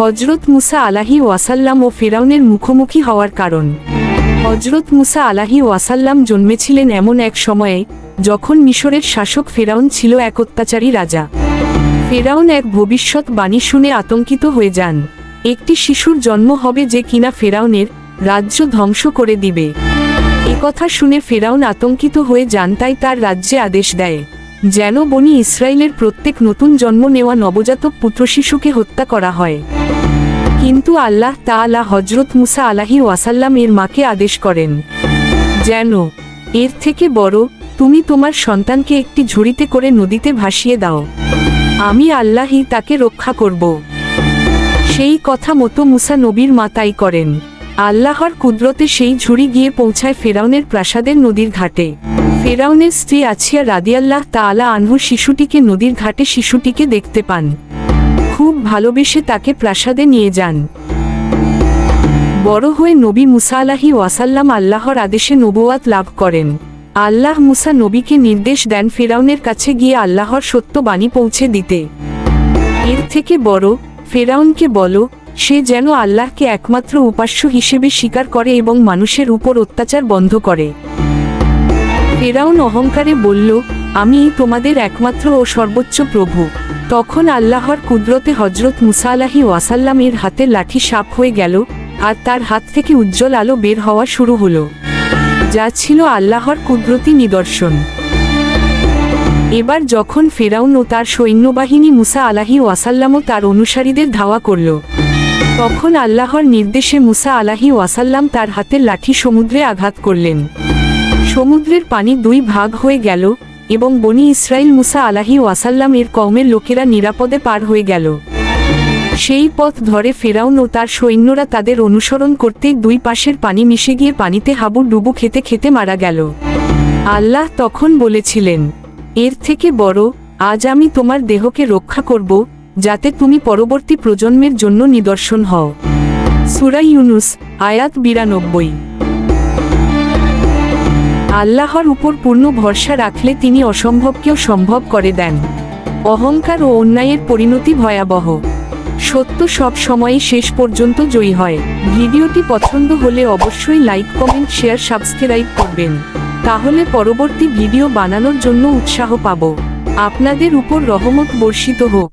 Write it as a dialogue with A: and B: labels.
A: হজরত মুসা আলাহি ওয়াসাল্লাম ও ফেরাউনের মুখোমুখি হওয়ার কারণ। হজরত মুসা আলাহি ওয়াসাল্লাম জন্মেছিলেন এমন এক সময়ে, যখন মিশরের শাসক ফেরাউন ছিল এক অত্যাচারী রাজা। ফেরাউন এক ভবিষ্যৎ বাণী শুনে আতঙ্কিত হয়ে যান। একটি শিশুর জন্ম হবে যে কিনা ফেরাউনের রাজ্য ধ্বংস করে দিবে। একথা শুনে ফেরাউন আতঙ্কিত হয়ে যান, তাই তার রাজ্যে আদেশ দেয়। যেন বনি ইসরায়েলের প্রত্যেক নতুন জন্ম নেওয়া নবজাতক পুত্র শিশুকে হত্যা করা হয়। কিন্তু আল্লাহ তা তাআলা হজরত মুসা আলাহি ওয়াসাল্লাম এর মাকে আদেশ করেন, যেন এর থেকে বড় তুমি তোমার সন্তানকে একটি ঝুড়িতে করে নদীতে ভাসিয়ে দাও। আমি আল্লাহই তাকে রক্ষা করব। সেই কথা মতো মুসা নবীর মাতাই করেন। আল্লাহর কুদরতে সেই ঝুড়ি গিয়ে পৌঁছায় ফেরাউনের প্রাসাদের নদীর ঘাটে। ফেরাউনের স্ত্রী আছিয়া রাদিয়াল্লাহ তাআলা আনহু শিশুটিকে নদীর ঘাটে শিশুটিকে দেখতে পান। খুব ভালোবেসে তাকে প্রাসাদে নিয়ে যান। বড় হয়ে নবী মুসা আলাহি ওয়াসাল্লাম আল্লাহর আদেশে নবুয়াত লাভ করেন। আল্লাহ মুসা নবীকে নির্দেশ দেন ফেরাউনের কাছে গিয়ে আল্লাহর সত্য বাণী পৌঁছে দিতে। এর থেকে বড়, ফেরাউনকে বলো সে যেন আল্লাহকে একমাত্র উপাস্য হিসেবে স্বীকার করে এবং মানুষের উপর অত্যাচার বন্ধ করে। ফেরাউন অহংকারে বলল, আমি তোমাদের একমাত্র ও সর্বোচ্চ প্রভু। তখন আল্লাহর কুদরতে হজরত মুসা আলাহি ওয়াসাল্লামের হাতে লাঠি সাপ হয়ে গেল আর তার হাত থেকে উজ্জ্বল আলো বের হওয়া শুরু হলো, যা ছিল আল্লাহর কুদরতি নিদর্শন। এবার যখন ফেরাউন ও তার সৈন্যবাহিনী মুসা আলাহি ওয়াসাল্লামও তার অনুসারীদের ধাওয়া করল তখন আল্লাহর নির্দেশে মুসা আলাহি ওয়াসাল্লাম তার হাতের লাঠি সমুদ্রে আঘাত করলেন। সমুদ্রের পানি দুই ভাগ হয়ে গেল এবং বনি ইসরায়েল মুসা আলাহি ওয়াসাল্লাম এর কওমের লোকেরা নিরাপদে পার হয়ে গেল। সেই পথ ধরে ফেরাউন ও তার সৈন্যরা তাদের অনুসরণ করতেই দুই পাশের পানি মিশে গিয়ে পানিতে হাবুর ডুবু খেতে খেতে মারা গেল। আল্লাহ তখন বলেছিলেন, এর থেকে বড়, আজ আমি তোমার দেহকে রক্ষা করব যাতে তুমি পরবর্তী প্রজন্মের জন্য নিদর্শন হও। সুরাই ইউনুস, আয়াত বিরানব্বই। আল্লাহর উপর পূর্ণ ভরসা রাখলে তিনি অসম্ভবকেও সম্ভব করে দেন। অহংকার ও অন্যায়ের পরিণতি ভয়াবহ। সত্য সব সময়ে শেষ পর্যন্ত জয়ী হয়। ভিডিওটি পছন্দ হলে অবশ্যই লাইক, কমেন্ট, শেয়ার, সাবস্ক্রাইব করবেন। তাহলে পরবর্তী ভিডিও বানানোর জন্য উৎসাহ পাব। আপনাদের উপর রহমত বর্ষিত হোক।